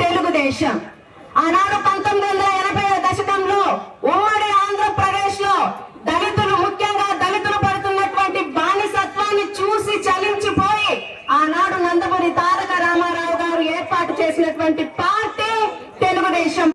తెలుగుదేశం. ఆనాడు పంతొమ్మిది వందల ఎనభై దశకంలో ఉమ్మడి ఆంధ్రప్రదేశ్లో దళితులు ముఖ్యంగా దళితులు పడుతున్నటువంటి బానిసత్వాన్ని చూసి చలించిపోయి ఆనాడు నందమూరి తారక రామారావు గారు ఏర్పాటు చేసినటువంటి పార్టీ తెలుగుదేశం.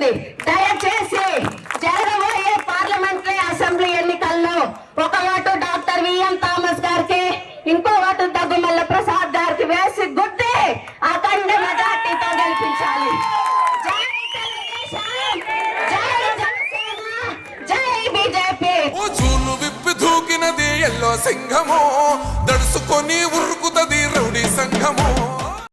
ఉంది. దయచేసి జరగబోయే పార్లమెంటరీ అసెంబ్లీ ఎన్నికల్లో ఒక ఓటు డాక్టర్ విఎం థామస్ గారికి ఇంకో ఓటు దగ్గుమల్ల ప్రసాద్ గారికి వేసి గుద్ది అఖండ మెజార్టీతో గెలిపించాలి. విప్పి దూకినది ఎల్లో సింహము దడుసుకొని ఉరుకుతది